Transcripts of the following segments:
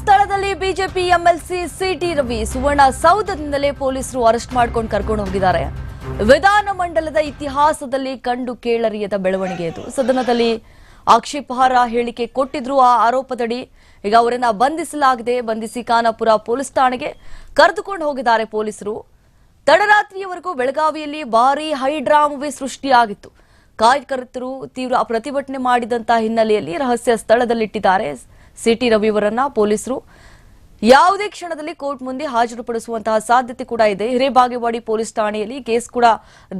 ಸ್ಥಳದಲ್ಲಿ BJP MLC C T Ravi Suvarna ಸೌಧದಿಂದಲೇ ಪೊಲೀಸರು arrest ಮಾಡ್ಕೊಂಡು ಕರ್ಕೊಂಡು ಹೋಗಿದ್ದಾರೆ. ವಿಧಾನ ಮಂಡಲದ ಇತಿಹಾಸದಲ್ಲಿ ಕಂಡು ಕೇಳರಿಯದ ಬೆಳವಣಿಗೆ ಇದು. ಸದನದಲ್ಲಿ ಆಕ್ಷೇಪಾರ್ಹ ಹೇಳಿಕೆ ಕೊಟ್ಟಿದ್ರು ಆ ಆರೋಪದಡಿ ಈಗ ಅವರನ್ನ ಬಂಧಿಸಲಾಗಿದೆ. ಬಂಧಿಸಿ ಖಾನಾಪುರ ಪೊಲೀಸ್ ಠಾಣೆಗೆ ಕರೆದುಕೊಂಡು ಹೋಗಿದ್ದಾರೆ ಪೊಲೀಸರು. ತಡರಾತ್ರಿಯವರೆಗೂ ಬೆಳಗಾವಿಯಲ್ಲಿ ಭಾರೀ ಹೈಡ್ರಾಮವೇ ಸೃಷ್ಟಿಯಾಗಿತ್ತು. ಕಾರ್ಯಕರ್ತರು ತೀವ್ರ ಪ್ರತಿಭಟನೆ ಮಾಡಿದಂತಹ ಹಿನ್ನೆಲೆಯಲ್ಲಿ ರಹಸ್ಯ ಸ್ಥಳದಲ್ಲಿಟ್ಟಿದ್ದಾರೆ. ಸಿಟಿ ರವಿವರನ್ನ ಪೊಲೀಸರು ಯಾವುದೇ ಕ್ಷಣದಲ್ಲಿ ಕೋರ್ಟ್ ಮುಂದೆ ಹಾಜರುಪಡಿಸುವಂತಹ ಸಾಧ್ಯತೆ ಕೂಡ ಇದೆ. ಹಿರೇಬಾಗೇವಾಡಿ ಪೊಲೀಸ್ ಠಾಣೆಯಲ್ಲಿ ಕೇಸ್ ಕೂಡ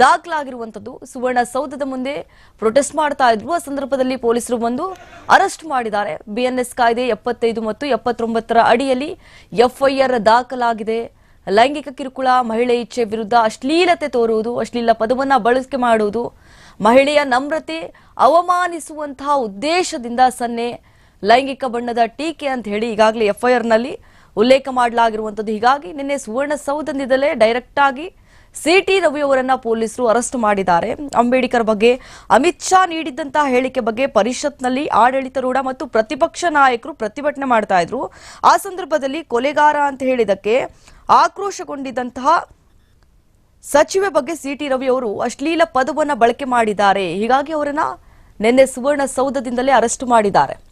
ದಾಖಲಾಗಿರುವಂತದ್ದು ಸುವರ್ಣ ಸೌಧದ ಮುಂದೆ ಪ್ರೊಟೆಸ್ಟ್ ಮಾಡ್ತಾ ಇದ್ರು. ಆ ಸಂದರ್ಭದಲ್ಲಿ ಪೊಲೀಸರು ಬಂದು ಅರೆಸ್ಟ್ ಮಾಡಿದ್ದಾರೆ. ಬಿಎನ್ಎಸ್ ಕಾಯ್ದೆ ಎಪ್ಪತ್ತೈದು ಮತ್ತು ಎಪ್ಪತ್ತೊಂಬತ್ತರ ಅಡಿಯಲ್ಲಿ ಎಫ್ಐಆರ್ ದಾಖಲಾಗಿದೆ. ಲೈಂಗಿಕ ಕಿರುಕುಳ, ಮಹಿಳೆ ಇಚ್ಛೆ ವಿರುದ್ಧ ಅಶ್ಲೀಲತೆ ತೋರುವುದು, ಅಶ್ಲೀಲ ಪದವನ್ನ ಬಳಕೆ ಮಾಡುವುದು, ಮಹಿಳೆಯ ನಮ್ರತೆ ಅವಮಾನಿಸುವಂತಹ ಉದ್ದೇಶದಿಂದ ಸನ್ನೆ ಲೈಂಗಿಕ ಬಣ್ಣದ ಟೀಕೆ ಅಂತ ಹೇಳಿ ಈಗಾಗಲೇ ಎಫ್ಐಆರ್ನಲ್ಲಿ ಉಲ್ಲೇಖ ಮಾಡಲಾಗಿರುವಂತದ್ದು ಹೀಗಾಗಿ ನಿನ್ನೆ ಸುವರ್ಣಸೌಧದಿಂದಲೇ ಡೈರೆಕ್ಟ್ ಆಗಿ ಸಿಟಿ ರವಿ ಅವರನ್ನ ಪೊಲೀಸರು ಅರೆಸ್ಟ್ ಮಾಡಿದ್ದಾರೆ. ಅಂಬೇಡ್ಕರ್ ಬಗ್ಗೆ ಅಮಿತ್ ಶಾ ನೀಡಿದ್ದಂತಹ ಹೇಳಿಕೆ ಬಗ್ಗೆ ಪರಿಷತ್ನಲ್ಲಿ ಆಡಳಿತಾರೂಢ ಮತ್ತು ಪ್ರತಿಪಕ್ಷ ನಾಯಕರು ಪ್ರತಿಭಟನೆ ಮಾಡ್ತಾ ಇದ್ರು. ಆ ಸಂದರ್ಭದಲ್ಲಿ ಕೊಲೆಗಾರ ಅಂತ ಹೇಳಿದಕ್ಕೆ ಆಕ್ರೋಶಗೊಂಡಿದ್ದಂತಹ ಸಚಿವೆ ಬಗ್ಗೆ ಸಿಟಿ ರವಿ ಅವರು ಅಶ್ಲೀಲ ಪದವನ್ನು ಬಳಕೆ ಮಾಡಿದ್ದಾರೆ. ಹೀಗಾಗಿ ಅವರನ್ನ ನಿನ್ನೆ ಸುವರ್ಣ ಸೌಧದಿಂದಲೇ ಅರೆಸ್ಟ್ ಮಾಡಿದ್ದಾರೆ.